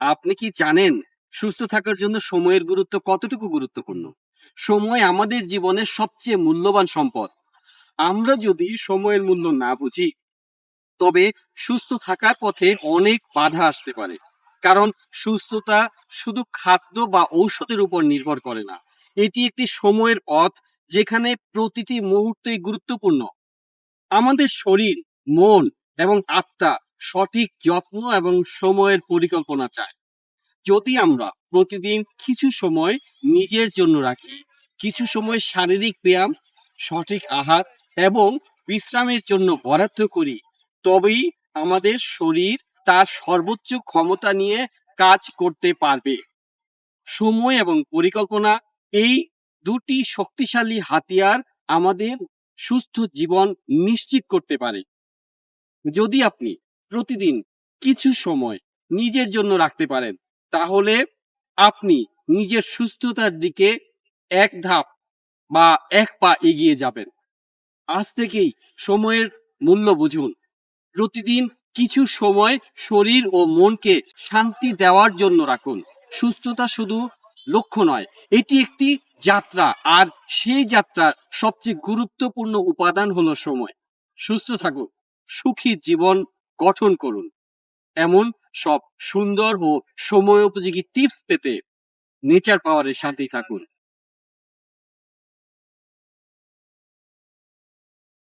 আপনি কি জানেন সুস্থ থাকার জন্য সময়ের গুরুত্ব কতটুকু গুরুত্বপূর্ণ? সময় আমাদের জীবনের সবচেয়ে মূল্যবান সম্পদ। আমরা যদি সময়ের মূল্য না বুঝি, তবে সুস্থ থাকার পথে অনেক বাধা আসতে পারে। কারণ সুস্থতা শুধু খাদ্য বা ঔষধের উপর নির্ভর করে না। এটি একটি সময়ের পথ যেখানে প্রতিটি মুহূর্তই গুরুত্বপূর্ণ। আমাদের শরীর, মন এবং আত্মা সঠিক যত্ন এবং সময়ের পরিকল্পনা চায় যদি আমরা প্রতিদিন কিছু সময় নিজের জন্য রাখি, কিছু সময় শারীরিক ব্যায়াম, সঠিক আহার এবং বিশ্রামের জন্য বরাদ্দ করি, তবেই আমাদের শরীর তার সর্বোচ্চ ক্ষমতা নিয়ে কাজ করতে পারবে। সময় এবং পরিকল্পনা এই দুটি শক্তিশালী হাতিয়ার আমাদের সুস্থ জীবন নিশ্চিত করতে পারে। যদি আপনি প্রতিদিন কিছু সময় নিজের জন্য রাখতে পারেন। তাহলে আপনি নিজের সুস্থতার দিকে এক ধাপ বা এক পা এগিয়ে যাবেন। আজ থেকেই সময়ের মূল্য বুঝুন। প্রতিদিন কিছু সময় শরীর ও মনকে শান্তি দেওয়ার জন্য রাখুন। সুস্থতা শুধু লক্ষ্য নয়, এটি একটি যাত্রা আর সেই যাত্রার সবচেয়ে গুরুত্বপূর্ণ উপাদান হলো সময়। সুস্থ থাকুন, সুখী জীবন গঠন করুন। এমন সব সুন্দর ও সময় উপযোগী টিপস পেতে নেচার পাওয়ারের সাথেই থাকুন।